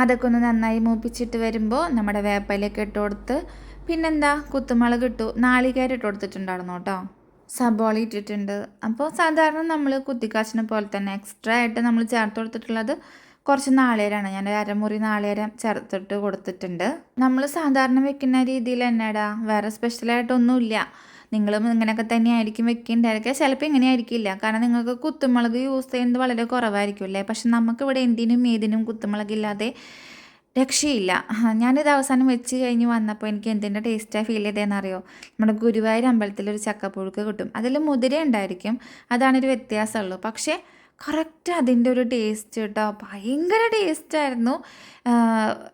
അതൊക്കെ ഒന്ന് നന്നായി മൂപ്പിച്ചിട്ട് വരുമ്പോൾ നമ്മുടെ വേപ്പയിലൊക്കെ ഇട്ട് കൊടുത്ത് പിന്നെന്താ കുത്തുമുളക് ഇട്ടു. നാളികേരം ഇട്ട് കൊടുത്തിട്ടുണ്ടായിരുന്നു കേട്ടോ. സബോള ഇട്ടിട്ടുണ്ട്. അപ്പോൾ സാധാരണ നമ്മൾ കുത്തിക്കാച്ചിനെ പോലെ തന്നെ എക്സ്ട്രാ ആയിട്ട് നമ്മൾ ചേർത്ത് കൊടുത്തിട്ടുള്ളത് കുറച്ച് നാളികേരമാണ് ഞാൻ അരമുറി നാളികേരം ചേർത്തിട്ട് കൊടുത്തിട്ടുണ്ട്. നമ്മൾ സാധാരണ വെക്കുന്ന രീതിയിൽ തന്നെടാ. വേറെ സ്പെഷ്യലായിട്ടൊന്നുമില്ല നിങ്ങളും ഇങ്ങനെയൊക്കെ തന്നെയായിരിക്കും വെക്കേണ്ടായിരിക്കുക ചിലപ്പോൾ ഇങ്ങനെ ആയിരിക്കില്ല കാരണം നിങ്ങൾക്ക് കുത്തുമുളക് യൂസ് ചെയ്യുന്നത് വളരെ കുറവായിരിക്കും അല്ലേ? പക്ഷെ നമുക്കിവിടെ എന്തിനും ഏതിനും കുത്തുമുളകില്ലാതെ രക്ഷയില്ല. ഞാനിത് അവസാനം വെച്ച് കഴിഞ്ഞ് വന്നപ്പോൾ എനിക്ക് എന്തിന്റെ ടേസ്റ്റാണ് ഫീൽ ചെയ്തതെന്ന് അറിയോ നമ്മുടെ ഗുരുവായൂർ അമ്പലത്തിൽ ഒരു ചക്കപ്പുഴുക്ക് കിട്ടും. അതിൽ മുതിര ഉണ്ടായിരിക്കും. അതാണൊരു വ്യത്യാസമുള്ളൂ. പക്ഷേ കറക്റ്റ് അതിന്റെ ഒരു ടേസ്റ്റ് കേട്ടോ. ഭയങ്കര ടേസ്റ്റായിരുന്നു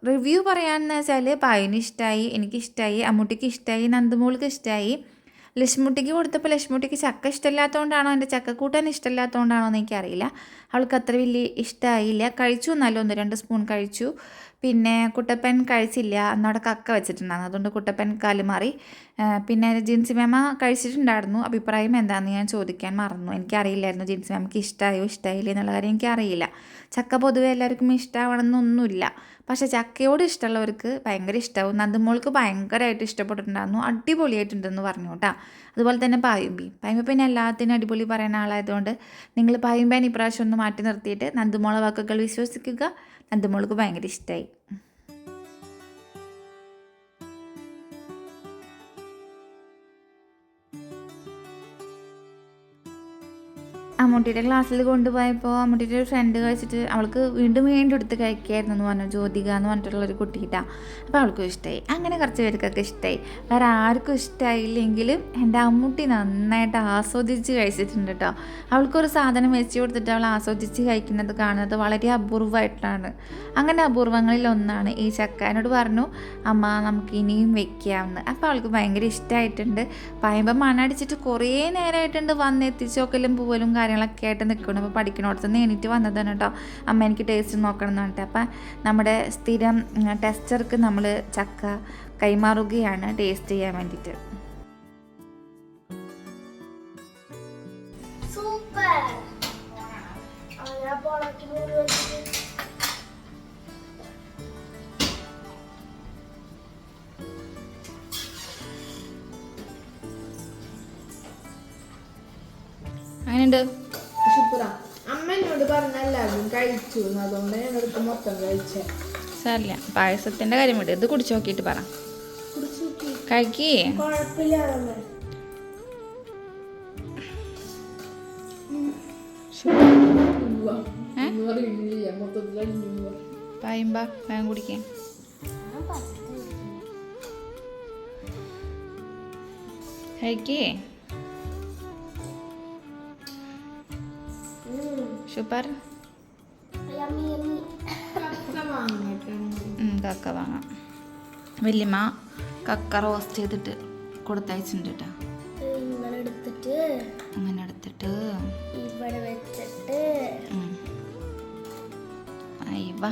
റിവ്യൂ പറയാമെന്ന് വെച്ചാൽ പായനിഷ്ടമായി എനിക്കിഷ്ടമായി അമ്മൂട്ടിക്ക് ഇഷ്ടമായി നന്ദമോൾക്ക് ഇഷ്ടമായി ലക്ഷ്മുട്ടിക്ക് കൊടുത്തപ്പോൾ ലക്ഷ്മുട്ടിക്ക് ചക്ക ഇഷ്ടമില്ലാത്തതുകൊണ്ടാണോ എന്റെ ചക്കക്കൂട്ടാൻ ഇഷ്ടമില്ലാത്തതുകൊണ്ടാണോ എന്ന് എനിക്കറിയില്ല. അവൾക്ക് അത്ര വലിയ ഇഷ്ടമായില്ല കഴിച്ചു എന്നാലും ഒന്ന് രണ്ട് സ്പൂൺ കഴിച്ചു. പിന്നെ കുട്ടപ്പൻ കഴിച്ചില്ല. അന്നവിടെ കക്ക വെച്ചിട്ടുണ്ടായിരുന്നു. അതുകൊണ്ട് കുട്ടപ്പൻ കാലുമാറി പിന്നെ ജിൻസി മേമ കഴിച്ചിട്ടുണ്ടായിരുന്നു. അഭിപ്രായം എന്താണെന്ന് ഞാൻ ചോദിക്കാൻ മറന്നു. എനിക്കറിയില്ലായിരുന്നു ജിൻസി മേമയ്ക്ക് ഇഷ്ടമായോ ഇഷ്ടമായില്ലേ എന്നുള്ള കാര്യം എനിക്കറിയില്ല. ചക്ക പൊതുവെ എല്ലാവർക്കും ഇഷ്ടമാവണമെന്നൊന്നുമില്ല പക്ഷേ ചക്കയോട് ഇഷ്ടമുള്ളവർക്ക് ഭയങ്കര ഇഷ്ടമാവും നന്ദമോൾക്ക് ഭയങ്കരമായിട്ട് ഇഷ്ടപ്പെട്ടിട്ടുണ്ടായിരുന്നു. അടിപൊളിയായിട്ടുണ്ടെന്ന് പറഞ്ഞു കേട്ടോ. അതുപോലെ തന്നെ പായുമ്പി. പായുമ്പി പിന്നെ എല്ലാത്തിനും അടിപൊളി പറയുന്ന ആളായതുകൊണ്ട് നിങ്ങൾ പായുമ്പേൻ ഇപ്രാവശ്യം ഒന്ന് മാറ്റി നിർത്തിയിട്ട് നന്ദമോളെ വാക്കുകൾ വിശ്വസിക്കുക. നന്ദമോൾക്ക് ഭയങ്കര ഇഷ്ടമായി അമ്മൂട്ടിയുടെ ക്ലാസ്സിൽ കൊണ്ടുപോയപ്പോൾ അമ്മൂട്ടിയുടെ ഒരു ഫ്രണ്ട് കഴിച്ചിട്ട് അവൾക്ക് വീണ്ടും വീണ്ടും എടുത്ത് കഴിക്കായിരുന്നു എന്ന് പറഞ്ഞു ജ്യോതിക എന്ന് പറഞ്ഞിട്ടുള്ള ഒരു കുട്ടിയിട്ടാ. അപ്പോൾ അവൾക്കും ഇഷ്ടമായി അങ്ങനെ കുറച്ച് പേർക്കൊക്കെ ഇഷ്ടമായി വേറെ ആർക്കും ഇഷ്ടമായില്ലെങ്കിലും എന്റെ അമ്മൂട്ടി നന്നായിട്ട് ആസ്വദിച്ച് കഴിച്ചിട്ടുണ്ട് കേട്ടോ അവൾക്കൊരു സാധനം വെച്ച് കൊടുത്തിട്ട് അവൾ ആസ്വദിച്ച് കഴിക്കുന്നത് കാണുന്നത് വളരെ അപൂർവമായിട്ടാണ് അങ്ങനെ അപൂർവങ്ങളിൽ ഒന്നാണ് ഈ ചക്കാനോട് പറഞ്ഞു അമ്മ നമുക്ക് ഇനിയും വെക്കാമെന്ന്. അപ്പോൾ അവൾക്ക് ഭയങ്കര ഇഷ്ടമായിട്ടുണ്ട് പറയുമ്പോൾ മണടിച്ചിട്ട് കുറേ നേരമായിട്ടുണ്ട് വന്ന് എത്തിച്ചോക്കലും പൂവലും കാര്യങ്ങളൊക്കെ ആയിട്ട് നിൽക്കുന്നു അപ്പോൾ പഠിക്കണോടത്ത് നിന്ന് എണീറ്റ് വന്നതാണ് കേട്ടോ അമ്മ എനിക്ക് ടേസ്റ്റ് നോക്കണം എന്ന് പറഞ്ഞിട്ട് അപ്പം നമ്മുടെ സ്ഥിരം ടെസ്റ്റർക്ക് നമ്മൾ ചക്ക കൈമാറുകയാണ് ടേസ്റ്റ് ചെയ്യാൻ വേണ്ടിയിട്ട് സൂപ്പർ കഴിച്ചു എന്ന്. അതുകൊണ്ട് ഞാൻ എടുത്ത് മൊത്തം കഴിച്ചേ. സാരില്ല പായസത്തിന്റെ കാര്യം വിട്. ഇത് കുടിച്ചു നോക്കിയിട്ട് പറ. കഴിക്കേ. പായുമ്പ വേഗം കഴിക്കേ. കക്ക വാങ്ങാം. വല്യമ്മ കക്ക റോസ്റ്റ് ചെയ്തിട്ട് കൊടുത്തയച്ചിട്ടുണ്ട് കേട്ടോ അങ്ങനെ എടുത്തിട്ട്. ഇവിടെ വെച്ചിട്ട്. അയ്യവ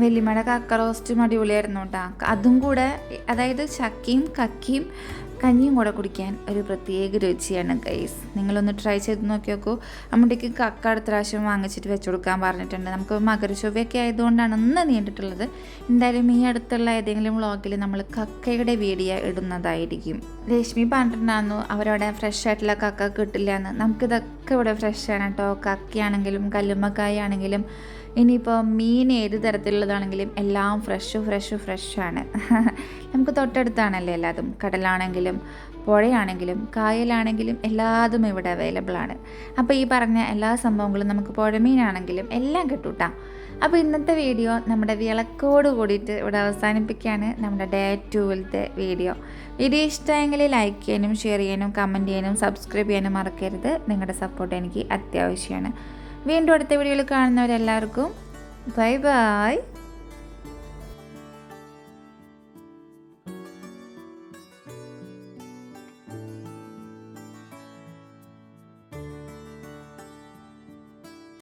വെല്ലിമയുടെ കക്ക റോസ്റ്റും അടിപൊളിയായിരുന്നു കേട്ടോ അതും കൂടെ അതായത് ചക്കയും കക്കിയും കഞ്ഞിയും കൂടെ കുടിക്കാൻ ഒരു പ്രത്യേക രുചിയാണ് ഗൈസ് നിങ്ങളൊന്ന് ട്രൈ ചെയ്ത് നോക്കി നോക്കൂ അമ്മൂട്ടിക്ക് കക്ക അടുത്ത പ്രാവശ്യം വാങ്ങിച്ചിട്ട് വെച്ച് കൊടുക്കാൻ പറഞ്ഞിട്ടുണ്ട്. നമുക്ക് മകരശോഭയൊക്കെ ആയതുകൊണ്ടാണ് ഒന്ന് നീണ്ടിട്ടുള്ളത്. എന്തായാലും ഈ അടുത്തുള്ള ഏതെങ്കിലും വ്ളോഗിൽ നമ്മൾ കക്കയുടെ വീഡിയോ ഇടുന്നതായിരിക്കും. രശ്മി പറഞ്ഞിട്ടുണ്ടായിരുന്നു അവരവിടെ ഫ്രഷ് ആയിട്ടുള്ള കക്ക കിട്ടില്ല എന്ന്. നമുക്കിതൊക്കെ ഇവിടെ ഫ്രഷാണ് കേട്ടോ കക്കയാണെങ്കിലും കല്ലുമ്മക്കായ ആണെങ്കിലും ഇനിയിപ്പോൾ മീൻ ഏത് തരത്തിലുള്ളതാണെങ്കിലും എല്ലാം ഫ്രഷ് ഫ്രഷ് ഫ്രഷാണ് നമുക്ക് തൊട്ടടുത്താണല്ലേ എല്ലാതും. കടലാണെങ്കിലും പുഴയാണെങ്കിലും കായലാണെങ്കിലും എല്ലാതും ഇവിടെ അവൈലബിൾ ആണ്. അപ്പോൾ ഈ പറഞ്ഞ എല്ലാ സംഭവങ്ങളും നമുക്ക് പുഴമീനാണെങ്കിലും എല്ലാം കിട്ടൂട്ടാ. അപ്പോൾ ഇന്നത്തെ വീഡിയോ നമ്മുടെ വിളക്കോട് കൂടിയിട്ട് ഇവിടെ അവസാനിപ്പിക്കുകയാണ് നമ്മുടെ ഡേ ടൂവിലത്തെ വീഡിയോ. വീഡിയോ ഇഷ്ടമെങ്കിൽ ലൈക്ക് ചെയ്യാനും ഷെയർ ചെയ്യാനും കമന്റ് ചെയ്യാനും സബ്സ്ക്രൈബ് ചെയ്യാനും മറക്കരുത്. നിങ്ങളുടെ സപ്പോർട്ട് എനിക്ക് അത്യാവശ്യമാണ്. വീണ്ടും അടുത്ത വീഡിയോയിൽ കാണുന്നവരെല്ലാവർക്കും ബൈ ബൈ.